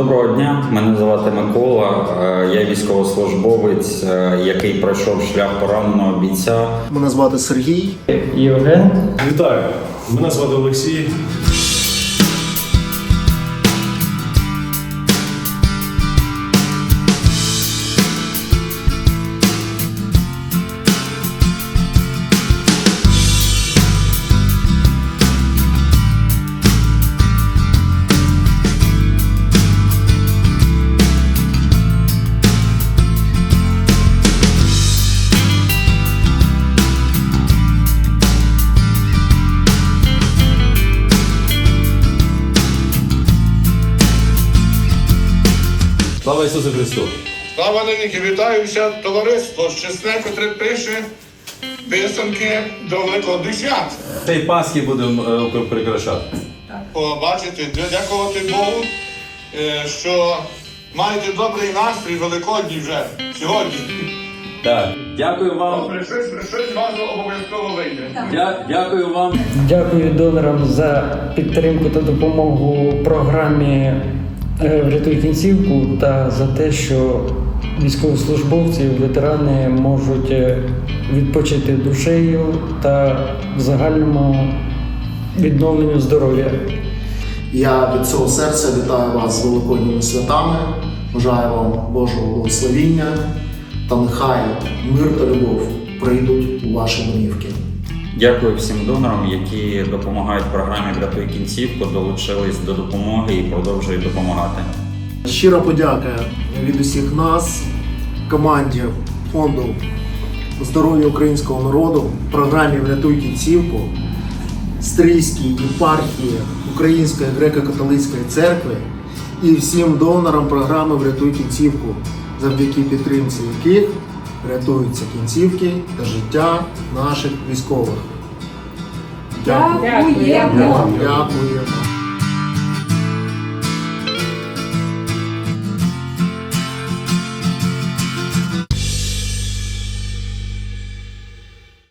Доброго дня, мене звати Микола. Е, Я військовослужбовець, е, який пройшов шлях пораненого бійця. Мене звати Сергій. Євген. Вітаю! Мене звати Олексій. Слава Ісусу Христу! Слава навіки, вітаюся товариство чесне, котре пише писанки до Великого Десят. Цей Пасхи будемо е, прикрашати. Побачити, дякувати Богу, е, що маєте добрий настрій великодній вже сьогодні. Так, дякую вам. Добре, щось, щось обов'язково вийде. Дя, дякую вам. Дякую донорам за підтримку та допомогу програмі е, Врятуй кінцівку та за те, що військовослужбовці, ветерани можуть е, відпочити душею та в загальному відновленню здоров'я. Я від цього серця вітаю вас з великодніми святами. Бажаю вам Божого благословіння та нехай мир та любов прийдуть у ваші домівки. Дякую всім донорам, які допомагають програмі Врятуй кінцівку, долучились до допомоги і продовжують допомагати. Щира подяка від усіх нас, команді фонду здоров'я українського народу, програмі Врятуй кінцівку, Стрийській єпархії Української греко-католицької церкви і всім донорам програми Врятуй кінцівку, завдяки підтримці яких рятуються кінцівки та життя наших військових. Дякую. Дякуємо. Дякую.